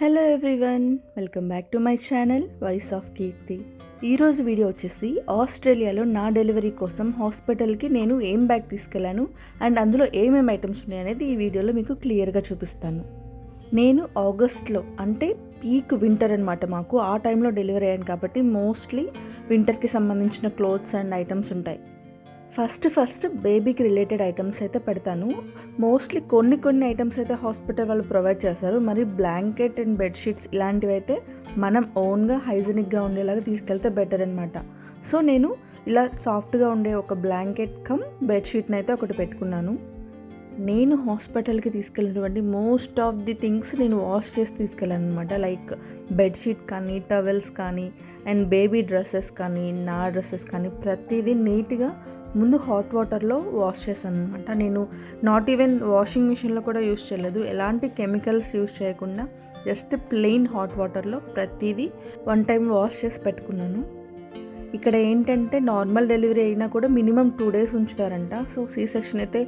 Hello everyone welcome back to my channel voice of Keerthi ఈరోజు video వచ్చేసి ఆస్ట్రేలియాలో నా డెలివరీ కోసం హాస్పిటల్కి నేను ఏం బ్యాగ్ తీసుకెళ్ళాను అండ్ అందులో ఏమేమి ఐటమ్స్ ఉన్నాయనేది ఈ వీడియోలో మీకు క్లియర్గా చూపిస్తాను. నేను ఆగస్ట్లో అంటే పీక్ వింటర్ అనమాట మాకు ఆ టైంలో డెలివరీ అయ్యాను కాబట్టి మోస్ట్లీ వింటర్కి సంబంధించిన క్లోత్స్ అండ్ ఐటమ్స్ ఉంటాయి. ఫస్ట్ ఫస్ట్ బేబీకి రిలేటెడ్ ఐటమ్స్ అయితే పెడతాను. మోస్ట్లీ కొన్ని కొన్ని ఐటమ్స్ అయితే హాస్పిటల్ వాళ్ళు ప్రొవైడ్ చేస్తారు. మరి బ్లాంకెట్ అండ్ బెడ్షీట్స్ ఇలాంటివి అయితే మనం ఓన్గా హైజీనిక్గా ఉండేలాగా తీసుకెళ్తే బెటర్ అనమాట సో నేను ఇలా సాఫ్ట్గా ఉండే ఒక బ్లాంకెట్ కమ్ బెడ్షీట్ని అయితే ఒకటి పెట్టుకున్నాను. నేను హాస్పిటల్కి తీసుకెళ్ళినటువంటి మోస్ట్ ఆఫ్ ది థింగ్స్ నేను వాష్ చేసి తీసుకెళ్ళాను అనమాట లైక్ బెడ్షీట్ కానీ టవెల్స్ కానీ అండ్ బేబీ డ్రెస్సెస్ కానీ నా డ్రెస్సెస్ కానీ ప్రతిదీ నీట్గా ముందు హాట్ వాటర్లో వాష్ చేశాను అనమాట నేను నాట్ ఈవెన్ వాషింగ్ మిషన్లో కూడా యూస్ చేయలేదు. ఎలాంటి కెమికల్స్ యూస్ చేయకుండా జస్ట్ ప్లెయిన్ హాట్ వాటర్లో ప్రతిదీ వన్ టైం వాష్ చేసి పెట్టుకున్నాను. ఇక్కడ ఏంటంటే నార్మల్ డెలివరీ అయినా కూడా మినిమం టూ డేస్ ఉంచుతారంట. సో సీ సెక్షన్ అయితే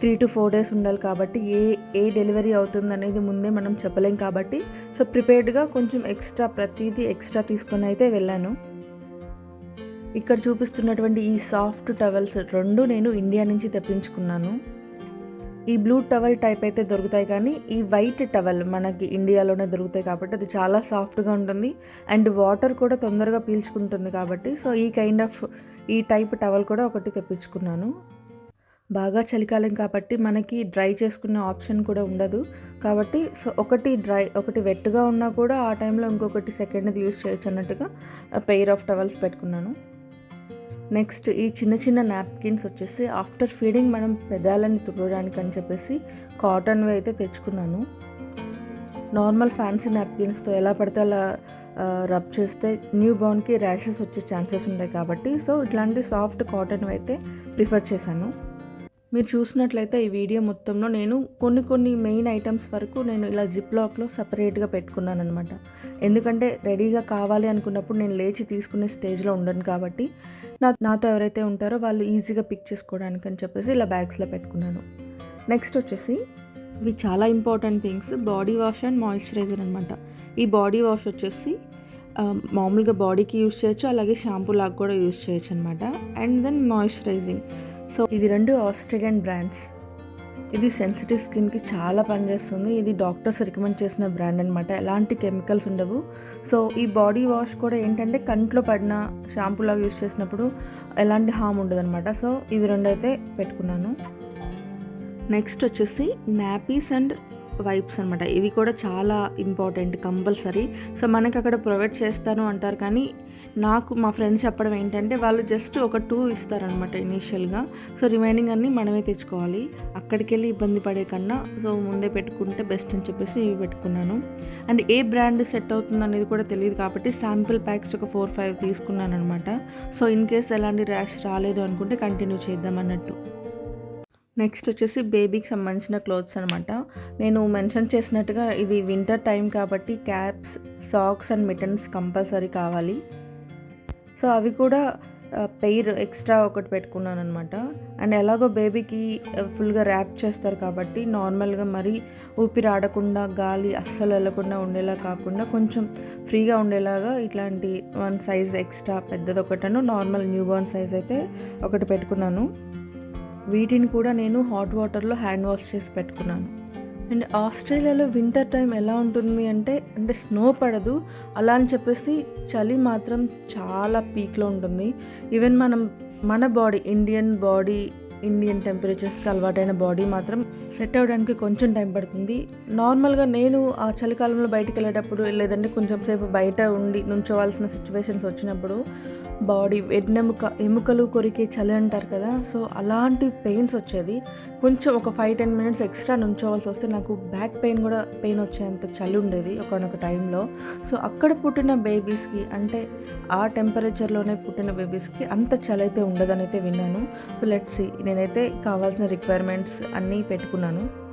త్రీ టు ఫోర్ డేస్ ఉండాలి కాబట్టి ఏ ఏ డెలివరీ అవుతుంది అనేది ముందే మనం చెప్పలేం కాబట్టి. సో ప్రిపేర్డ్గా కొంచెం ఎక్స్ట్రా ప్రతిదీ ఎక్స్ట్రా తీసుకొని అయితే వెళ్ళాను. ఇక్కడ చూపిస్తున్నటువంటి ఈ సాఫ్ట్ టవల్స్ రెండు నేను ఇండియా నుంచి తెప్పించుకున్నాను. ఈ బ్లూ టవల్ టైప్ అయితే దొరుకుతాయి కానీ ఈ వైట్ టవల్ మనకి ఇండియాలోనే దొరుకుతాయి కాబట్టి అది చాలా సాఫ్ట్గా ఉంటుంది. అండ్ వాటర్ కూడా తొందరగా పీల్చుకుంటుంది కాబట్టి సో ఈ కైండ్ ఆఫ్ ఈ టైప్ టవల్ కూడా ఒకటి తెప్పించుకున్నాను. బాగా చలికాలం కాబట్టి మనకి డ్రై చేసుకునే ఆప్షన్ కూడా ఉండదు. కాబట్టి సో ఒకటి డ్రై ఒకటి వెట్గా ఉన్నా కూడా ఆ టైంలో ఇంకొకటి సెకండ్ది యూజ్ చేయొచ్చు అన్నట్టుగా పెయిర్ ఆఫ్ టవల్స్ పెట్టుకున్నాను. నెక్స్ట్ ఈ చిన్న చిన్న నాప్కిన్స్ వచ్చేసి ఆఫ్టర్ ఫీడింగ్ మనం పెదాలని తుడవడానికి అని చెప్పేసి కాటన్వి అయితే తెచ్చుకున్నాను. నార్మల్ ఫ్యాన్సీ నాప్కిన్స్తో ఎలా పడితే అలా రబ్ చేస్తే న్యూ బోర్న్కి ర్యాషెస్ వచ్చే ఛాన్సెస్ ఉంటాయి కాబట్టి సో ఇట్లాంటి సాఫ్ట్ కాటన్ అయితే ప్రిఫర్ చేశాను. మీరు చూసినట్లయితే ఈ వీడియో మొత్తంలో నేను కొన్ని కొన్ని మెయిన్ ఐటమ్స్ వరకు నేను ఇలా జిప్ లాక్లో సపరేట్గా పెట్టుకున్నాను అనమాట ఎందుకంటే రెడీగా కావాలి అనుకున్నప్పుడు నేను లేచి తీసుకునే స్టేజ్లో ఉండను కాబట్టి నా నాతో ఎవరైతే ఉంటారో వాళ్ళు ఈజీగా పిక్ చేసుకోవడానికి అని చెప్పేసి ఇలా బ్యాగ్స్లో పెట్టుకున్నాను. నెక్స్ట్ వచ్చేసి ఇవి చాలా important things body wash and moisturiser అనమాట ఈ బాడీ వాష్ వచ్చేసి మామూలుగా బాడీకి యూస్ చేయొచ్చు అలాగే షాంపూ లాగా కూడా యూస్ చేయొచ్చు అనమాట అండ్ దెన్ మాయిశ్చరైజింగ్. సో ఇవి రెండు ఆస్ట్రేలియన్ బ్రాండ్స్ ఇది సెన్సిటివ్ స్కిన్కి చాలా పనిచేస్తుంది. ఇది డాక్టర్స్ రికమెండ్ చేసిన బ్రాండ్ అనమాట ఎలాంటి కెమికల్స్ ఉండవు. సో ఈ బాడీ వాష్ కూడా ఏంటంటే కంట్లో పడిన షాంపూలాగా యూజ్ చేసినప్పుడు ఎలాంటి హామ్ ఉండదు అనమాట సో ఇవి రెండు అయితే పెట్టుకున్నాను. నెక్స్ట్ వచ్చేసి నాపీస్ అండ్ వైప్స్ అనమాట ఇవి కూడా చాలా ఇంపార్టెంట్ కంపల్సరీ. సో మనకి అక్కడ ప్రొవైడ్ చేస్తాను అంటారు కానీ నాకు మా ఫ్రెండ్స్ చెప్పడం ఏంటంటే వాళ్ళు జస్ట్ ఒక టూ ఇస్తారనమాట ఇనీషియల్గా. సో రిమైనింగ్ అన్నీ మనమే తెచ్చుకోవాలి. అక్కడికి వెళ్ళి ఇబ్బంది పడే కన్నా సో ముందే పెట్టుకుంటే బెస్ట్ అని చెప్పేసి ఇవి పెట్టుకున్నాను. అండ్ ఏ బ్రాండ్ సెట్ అవుతుంది అనేది కూడా తెలియదు కాబట్టి శాంపిల్ ప్యాక్స్ ఒక ఫోర్ ఫైవ్ తీసుకున్నాను అనమాట సో ఇన్ కేస్ ఎలాంటి ర్యాష్ రాలేదు అనుకుంటే కంటిన్యూ చేద్దాం అన్నట్టు. నెక్స్ట్ వచ్చేసి బేబీకి సంబంధించిన క్లోత్స్ అనమాట నేను మెన్షన్ చేసినట్టుగా ఇది వింటర్ టైం కాబట్టి caps socks and mittens compulsory కావాలి. సో అవి కూడా పెయిర్ ఎక్స్ట్రా ఒకటి పెట్టుకున్నాను అనమాట అండ్ ఎలాగో బేబీకి ఫుల్గా ర్యాప్ చేస్తారు కాబట్టి నార్మల్గా మరీ ఊపిరి ఆడకుండా గాలి అస్సలు వెళ్ళకుండా ఉండేలా కాకుండా కొంచెం ఫ్రీగా ఉండేలాగా ఇట్లాంటి వన్ సైజ్ ఎక్స్ట్రా పెద్దది ఒకటను నార్మల్ న్యూ బోర్న్ సైజ్ అయితే ఒకటి పెట్టుకున్నాను. వీటిని కూడా నేను హాట్ వాటర్లో హ్యాండ్ వాష్ చేసి పెట్టుకున్నాను. అండ్ ఆస్ట్రేలియాలో వింటర్ టైం ఎలా ఉంటుంది అంటే అంటే స్నో పడదు. అలా అని చెప్పేసి చలి మాత్రం చాలా పీక్లో ఉంటుంది. ఈవెన్ మనం మన బాడీ ఇండియన్ బాడీ ఇండియన్ టెంపరేచర్స్కి అలవాటైన బాడీ మాత్రం సెట్ అవ్వడానికి కొంచెం టైం పడుతుంది. నార్మల్గా నేను ఆ చలికాలంలో బయటకు వెళ్ళేటప్పుడు లేదంటే కొంచెం సేపు బయట ఉండి నుంచోవాల్సిన సిచ్యువేషన్స్ వచ్చినప్పుడు బాడీ వెన్నెముక ఎముకలు కొరికే చలి అంటారు కదా సో అలాంటి పెయిన్స్ వచ్చేది. కొంచెం ఒక ఫైవ్ టెన్ మినిట్స్ ఎక్స్ట్రా నుంచోవాల్సి వస్తే నాకు బ్యాక్ పెయిన్ కూడా పెయిన్ వచ్చేంత చలి ఉండేది ఒకనొక టైంలో సో అక్కడ పుట్టిన బేబీస్కి అంటే ఆ టెంపరేచర్లోనే పుట్టిన బేబీస్కి అంత చలి అయితే ఉండదని అయితే విన్నాను. సో లెట్స్ నేనైతే కావాల్సిన రిక్వైర్మెంట్స్ అన్నీ పెట్టుకున్నాను.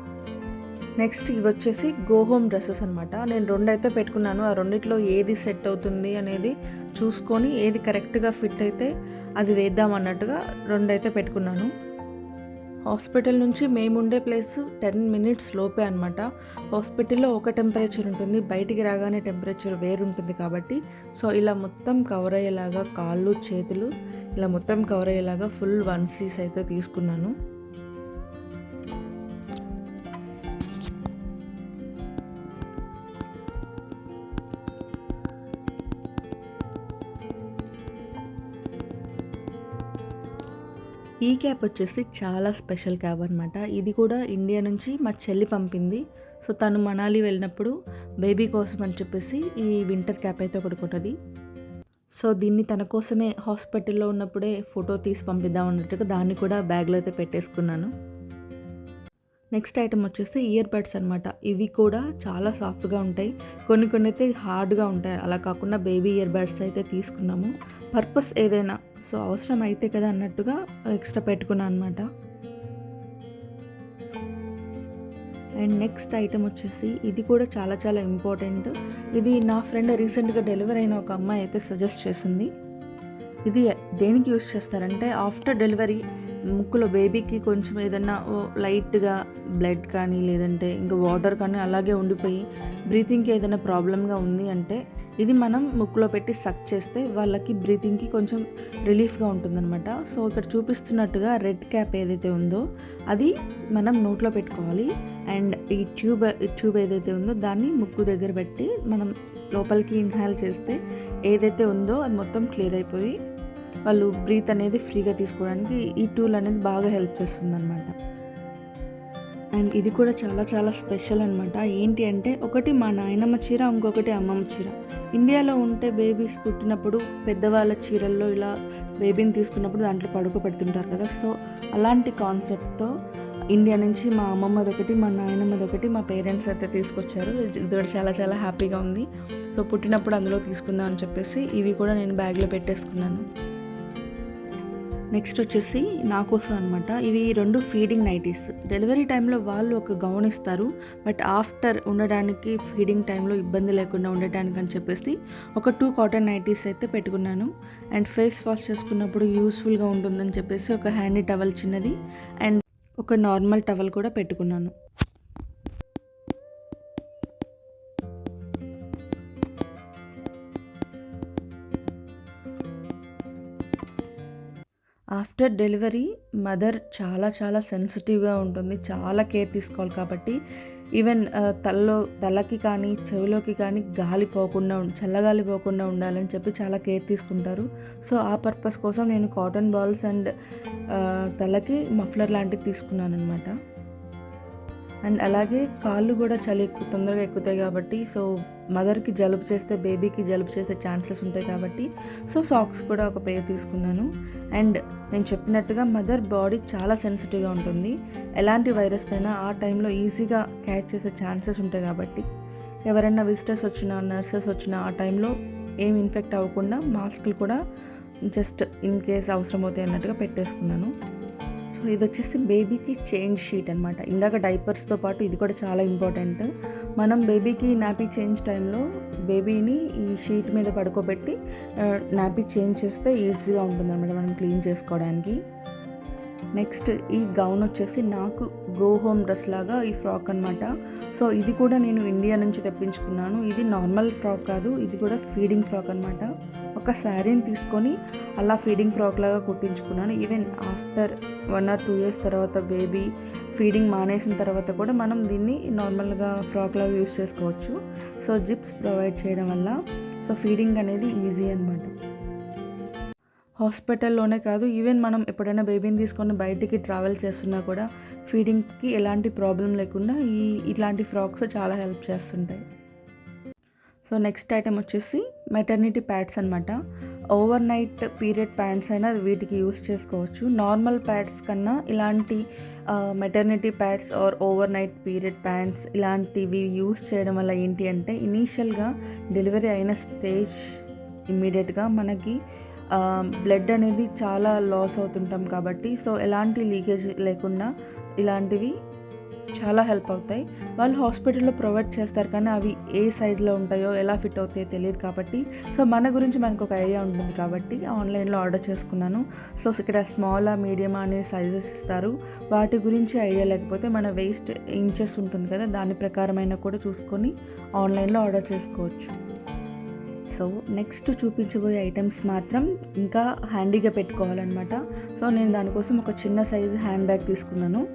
నెక్స్ట్ ఇవి వచ్చేసి గోహోమ్ డ్రెస్సెస్ అనమాట నేను రెండు అయితే పెట్టుకున్నాను. ఆ రెండిట్లో ఏది సెట్ అవుతుంది అనేది చూసుకొని ఏది కరెక్ట్గా ఫిట్ అయితే అది వేద్దాం అన్నట్టుగా రెండు అయితే పెట్టుకున్నాను. హాస్పిటల్ నుంచి మేము ఉండే ప్లేస్ టెన్ మినిట్స్ లోపే అనమాట హాస్పిటల్లో ఒక టెంపరేచర్ ఉంటుంది. బయటికి రాగానే టెంపరేచర్ వేరు ఉంటుంది కాబట్టి సో ఇలా మొత్తం కవర్ అయ్యేలాగా కాళ్ళు చేతులు ఇలా మొత్తం కవర్ అయ్యేలాగా ఫుల్ వన్ సీస్ అయితే తీసుకున్నాను. ఈ క్యాప్ వచ్చేసి చాలా స్పెషల్ క్యాబ్ అనమాట ఇది కూడా ఇండియా నుంచి మా చెల్లి పంపింది. సో తను మనాలి వెళ్ళినప్పుడు బేబీ కోసం అని చెప్పేసి ఈ వింటర్ క్యాప్ అయితే ఒకటి సో దీన్ని తన కోసమే హాస్పిటల్లో ఉన్నప్పుడే ఫోటో తీసి పంపిద్దాం అన్నట్టుగా దాన్ని కూడా బ్యాగ్లో అయితే పెట్టేసుకున్నాను. నెక్స్ట్ ఐటమ్ వచ్చేసి ఇయర్ బడ్స్ అనమాట ఇవి కూడా చాలా సాఫ్ట్గా ఉంటాయి. కొన్ని కొన్ని అయితే హార్డ్గా ఉంటాయి. అలా కాకుండా బేబీ ఇయర్ బడ్స్ అయితే తీసుకున్నాము. పర్పస్ ఏదైనా సో అవసరం అయితే కదా అన్నట్టుగా ఎక్స్ట్రా పెట్టుకున్నాను అనమాట అండ్ నెక్స్ట్ ఐటమ్ వచ్చేసి ఇది కూడా చాలా చాలా ఇంపార్టెంట్. ఇది నా ఫ్రెండ్ రీసెంట్గా డెలివరీ అయిన ఒక అమ్మాయి అయితే సజెస్ట్ చేసింది. ఇది దేనికి యూస్ చేస్తారంటే ఆఫ్టర్ డెలివరీ ముక్కులో బేబీకి కొంచెం ఏదన్నా లైట్గా బ్లడ్ కానీ లేదంటే ఇంకా వాటర్ కానీ అలాగే ఉండిపోయి బ్రీతింగ్కి ఏదైనా ప్రాబ్లమ్గా ఉంది అంటే ఇది మనం ముక్కులో పెట్టి సక్ చేస్తే వాళ్ళకి బ్రీతింగ్కి కొంచెం రిలీఫ్గా ఉంటుందన్నమాట. సో ఇక్కడ చూపిస్తున్నట్టుగా రెడ్ క్యాప్ ఏదైతే ఉందో అది మనం నోట్లో పెట్టుకోవాలి. అండ్ ఈ ట్యూబ్ ట్యూబ్ ఏదైతే ఉందో దాన్ని ముక్కు దగ్గర పెట్టి మనం లోపలికి ఇన్హాల్ చేస్తే ఏదైతే ఉందో అది మొత్తం క్లియర్ అయిపోయి వాళ్ళు బ్రీత్ అనేది ఫ్రీగా తీసుకోవడానికి ఈ టూల్ అనేది బాగా హెల్ప్ చేస్తుంది అనమాట అండ్ ఇది కూడా చాలా చాలా స్పెషల్ అనమాట ఏంటి అంటే ఒకటి మా నాయనమ్మ చీర ఇంకొకటి అమ్మమ్మ చీర. ఇండియాలో ఉంటే బేబీస్ పుట్టినప్పుడు పెద్దవాళ్ళ చీరల్లో ఇలా బేబీని తీసుకున్నప్పుడు దాంట్లో పడుకోబెడుతుంటారు కదా. సో అలాంటి కాన్సెప్ట్తో ఇండియా నుంచి మా అమ్మమ్మది ఒకటి మా నాయనమ్మది ఒకటి మా పేరెంట్స్ అయితే తీసుకొచ్చారు. ఇది కూడా చాలా చాలా హ్యాపీగా ఉంది. సో పుట్టినప్పుడు అందులో తీసుకుందాం అని చెప్పేసి ఇవి కూడా నేను బ్యాగ్లో పెట్టేసుకున్నాను. నెక్స్ట్ వచ్చేసి నా కోసం అనమాట ఇవి రెండు ఫీడింగ్ నైటీస్. డెలివరీ టైంలో వాళ్ళు ఒక గౌన్ ఇస్తారు. బట్ ఆఫ్టర్ ఉండడానికి ఫీడింగ్ టైంలో ఇబ్బంది లేకుండా ఉండటానికి అని చెప్పేసి ఒక టూ కాటన్ నైటీస్ అయితే పెట్టుకున్నాను. అండ్ ఫేస్ వాష్ చేసుకున్నప్పుడు యూస్ఫుల్గా ఉంటుందని చెప్పేసి ఒక హ్యాండీ టవల్ చిన్నది. అండ్ ఒక నార్మల్ టవల్ కూడా పెట్టుకున్నాను. ఆఫ్టర్ డెలివరీ మదర్ చాలా చాలా సెన్సిటివ్గా ఉంటుంది చాలా కేర్ తీసుకోవాలి కాబట్టి. ఈవెన్ తలలో తలకి కానీ చెవిలోకి కానీ గాలి పోకుండా చల్లగాలి పోకుండా ఉండాలని చెప్పి చాలా కేర్ తీసుకుంటారు. సో ఆ పర్పస్ కోసం నేను కాటన్ బాల్స్ అండ్ తలకి మఫ్లర్ లాంటివి తీసుకున్నాను అనమాట అండ్ అలాగే కాళ్ళు కూడా చలి ఎక్కువ తొందరగా ఎక్కుతాయి కాబట్టి సో మదర్కి జలుబు చేస్తే బేబీకి జలుబు చేసే ఛాన్సెస్ ఉంటాయి కాబట్టి సో సాక్స్ కూడా ఒక పేరు తీసుకున్నాను. అండ్ నేను చెప్పినట్టుగా మదర్ బాడీ చాలా సెన్సిటివ్గా ఉంటుంది. ఎలాంటి వైరస్ అయినా ఆ టైంలో ఈజీగా క్యాచ్ చేసే ఛాన్సెస్ ఉంటాయి కాబట్టి ఎవరైనా విజిటర్స్ వచ్చినా నర్సెస్ వచ్చినా ఆ టైంలో ఏం ఇన్ఫెక్ట్ అవ్వకుండా మాస్క్లు కూడా జస్ట్ ఇన్ కేస్ అవసరం అవుతాయి అన్నట్టుగా పెట్టేసుకున్నాను. సో ఇది వచ్చేసి బేబీకి చేంజ్ షీట్ అనమాట ఇందాక డైపర్స్తో పాటు ఇది కూడా చాలా ఇంపార్టెంట్ మనం బేబీకి నాపీ చేంజ్ టైంలో బేబీని ఈ షీట్ మీద పడుకోబెట్టి నాపీ చేంజ్ చేస్తే ఈజీగా ఉంటుందన్నమాట మనం క్లీన్ చేసుకోవడానికి. నెక్స్ట్ ఈ గౌన్ వచ్చేసి నాకు గో హోమ్ డ్రెస్ లాగా ఈ ఫ్రాక్ అనమాట సో ఇది కూడా నేను ఇండియా నుంచి తెప్పించుకున్నాను. ఇది నార్మల్ ఫ్రాక్ కాదు ఇది కూడా ఫీడింగ్ ఫ్రాక్ అనమాట ఒక శారీని తీసుకొని అలా ఫీడింగ్ ఫ్రాక్ లాగా కుట్టించుకున్నాను. Even after one or two years తర్వాత బేబీ ఫీడింగ్ మానేసిన తర్వాత కూడా మనం దీన్ని నార్మల్గా ఫ్రాక్లో యూజ్ యూస్ చేసుకోవచ్చు. సో జిప్స్ ప్రొవైడ్ చేయడం వల్ల సో ఫీడింగ్ అనేది ఈజీ అనమాట హాస్పిటల్లోనే కాదు ఈవెన్ మనం ఎప్పుడైనా బేబీని తీసుకొని బయటికి ట్రావెల్ చేస్తున్నా కూడా ఫీడింగ్కి ఎలాంటి ప్రాబ్లం లేకుండా ఈ ఇట్లాంటి ఫ్రాక్స్ చాలా హెల్ప్ చేస్తుంటాయి. సో నెక్స్ట్ ఐటెం వచ్చేసి మెటర్నిటీ ప్యాడ్స్ అనమాట ఓవర్ నైట్ పీరియడ్ ప్యాంట్స్ అయినా వీటికి యూస్ చేసుకోవచ్చు. నార్మల్ ప్యాడ్స్ కన్నా ఇలాంటి maternity pads or overnight period pants ఇలాంటివి యూస్ చేయడం వల్ల ఏంటి అంటే ఇనీషియల్గా డెలివరీ అయిన స్టేజ్ ఇమ్మీడియట్గా మనకి బ్లడ్ అనేది చాలా లాస్ అవుతుంటాం కాబట్టి సో ఎలాంటి లీకేజ్ లేకుండా ఇలాంటివి చాలా హెల్ప్ అవుతాయి. వాళ్ళు హాస్పిటల్లో ప్రొవైడ్ చేస్తారు కానీ అవి ఏ సైజులో ఉంటాయో ఎలా ఫిట్ అవుతాయో తెలియదు కాబట్టి. సో మన గురించి మనకు ఒక ఐడియా ఉంటుంది కాబట్టి ఆన్లైన్లో ఆర్డర్ చేసుకున్నాను. సో ఇక్కడ స్మాల్ మీడియం అనే సైజెస్ ఇస్తారు. వాటి గురించి ఐడియా లేకపోతే మన వేస్ట్ ఇంచెస్ ఉంటుంది కదా దాని ప్రకారమైన కూడా చూసుకొని ఆన్లైన్లో ఆర్డర్ చేసుకోవచ్చు. సో నెక్స్ట్ చూపించబోయే ఐటమ్స్ మాత్రం ఇంకా హ్యాండీగా పెట్టుకోవాలన్నమాట. సో నేను దానికోసం ఒక చిన్న సైజు హ్యాండ్ బ్యాగ్ తీసుకున్నాను.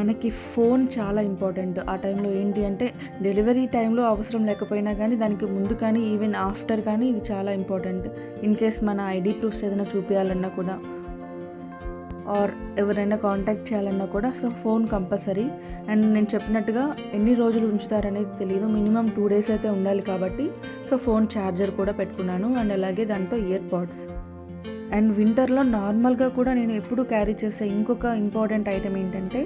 మనకి ఫోన్ చాలా ఇంపార్టెంట్. ఆ టైంలో ఏంటి అంటే డెలివరీ టైంలో అవసరం లేకపోయినా కానీ దానికి ముందు కానీ ఈవెన్ ఆఫ్టర్ కానీ ఇది చాలా ఇంపార్టెంట్. ఇన్ కేస్ మన ఐడి ప్రూఫ్స్ ఏదైనా చూపించాలన్నా కూడా ఆర్ ఎవరైనా కాంటాక్ట్ చేయాలన్నా కూడా సో ఫోన్ కంపల్సరీ. అండ్ నేను చెప్పినట్టుగా ఎన్ని రోజులు ఉంచుతారనేది తెలియదు మినిమం టూ డేస్ అయితే ఉండాలి కాబట్టి సో ఫోన్ ఛార్జర్ కూడా పెట్టుకున్నాను. అండ్ అలాగే దాంతో ఇయర్ పాడ్స్. అండ్ వింటర్లో నార్మల్గా కూడా నేను ఎప్పుడు క్యారీ చేసే ఇంకొక ఇంపార్టెంట్ ఐటెం ఏంటంటే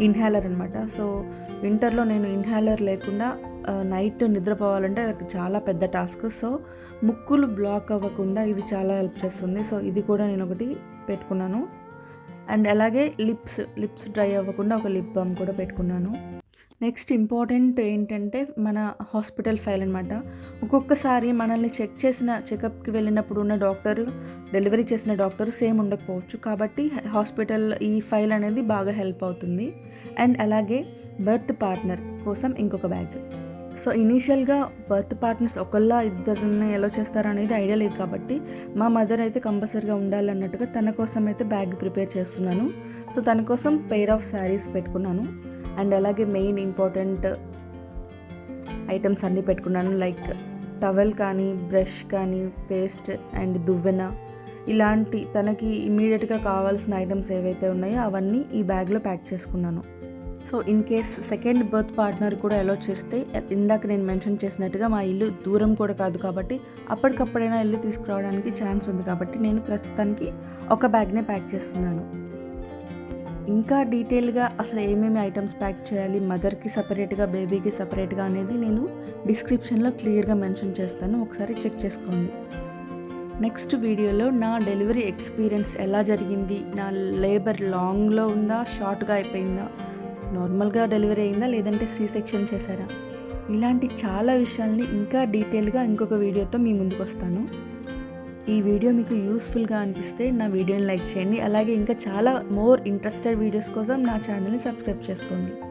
ఇన్హేలర్ అనమాట సో వింటర్లో నేను ఇన్హేలర్ లేకుండా నైట్ నిద్రపోవాలంటే నాకు చాలా పెద్ద టాస్క్ సో ముక్కులు బ్లాక్ అవ్వకుండా ఇది చాలా హెల్ప్ చేస్తుంది. సో ఇది కూడా నేను ఒకటి పెట్టుకున్నాను. అండ్ అలాగే లిప్స్ లిప్స్ డ్రై అవ్వకుండా ఒక లిప్ బామ్ కూడా పెట్టుకున్నాను. నెక్స్ట్ ఇంపార్టెంట్ ఏంటంటే మన హాస్పిటల్ ఫైల్ అనమాట ఒక్కొక్కసారి మనల్ని చెక్ చేసిన చెకప్కి వెళ్ళినప్పుడు ఉన్న డాక్టర్ డెలివరీ చేసిన డాక్టర్ సేమ్ ఉండకపోవచ్చు. కాబట్టి హాస్పిటల్ ఈ ఫైల్ అనేది బాగా హెల్ప్ అవుతుంది. అండ్ అలాగే బర్త్ పార్ట్నర్ కోసం ఇంకొక బ్యాగ్. సో ఇనీషియల్గా బర్త్ పార్ట్నర్స్ ఒకళ్ళ ఇద్దరిని ఎలా చేస్తారు అనేది ఐడియా లేదు కాబట్టి మా మదర్ అయితే కంపల్సరీగా ఉండాలన్నట్టుగా తన కోసం అయితే బ్యాగ్ ప్రిపేర్ చేస్తున్నాను. సో తన కోసం పెయిర్ ఆఫ్ శారీస్ పెట్టుకున్నాను. అండ్ అలాగే మెయిన్ ఇంపార్టెంట్ ఐటమ్స్ అన్నీ పెట్టుకున్నాను లైక్ టవెల్ కానీ బ్రష్ కానీ పేస్ట్ అండ్ దువ్వెన. ఇలాంటి తనకి ఇమీడియట్గా కావాల్సిన ఐటమ్స్ ఏవైతే ఉన్నాయో అవన్నీ ఈ బ్యాగ్లో ప్యాక్ చేసుకున్నాను. So in case second birth partner కూడా అలో చేస్తే ఇందాక నేను మెన్షన్ చేసినట్టుగా మా ఇల్లు దూరం కూడా కాదు కాబట్టి అప్పటికప్పుడైనా ఇల్లు తీసుకురావడానికి ఛాన్స్ ఉంది కాబట్టి నేను ప్రస్తుతానికి ఒక బ్యాగ్నే ప్యాక్ చేస్తున్నాను. ఇంకా డీటెయిల్గా అసలు ఏమేమి ఐటమ్స్ ప్యాక్ చేయాలి మదర్కి సపరేట్గా బేబీకి సపరేట్గా అనేది నేను డిస్క్రిప్షన్లో క్లియర్గా మెన్షన్ చేస్తాను. ఒకసారి చెక్ చేసుకోండి. నెక్స్ట్ వీడియోలో నా డెలివరీ ఎక్స్పీరియన్స్ ఎలా జరిగింది? నా లేబర్ లాంగ్లో ఉందా? షార్ట్గా అయిపోయిందా? నార్మల్గా డెలివరీ అయిందా లేదంటే సీ సెక్షన్ చేశారా? ఇలాంటి చాలా విషయాల్ని ఇంకా డీటెయిల్గా ఇంకొక వీడియోతో మీ ముందుకు వస్తాను. ఈ వీడియో మీకు యూస్ఫుల్గా అనిపిస్తే నా వీడియోని లైక్ చేయండి. అలాగే ఇంకా చాలా మోర్ ఇంట్రెస్టెడ్ వీడియోస్ కోసం నా ఛానల్ని సబ్స్క్రైబ్ చేసుకోండి.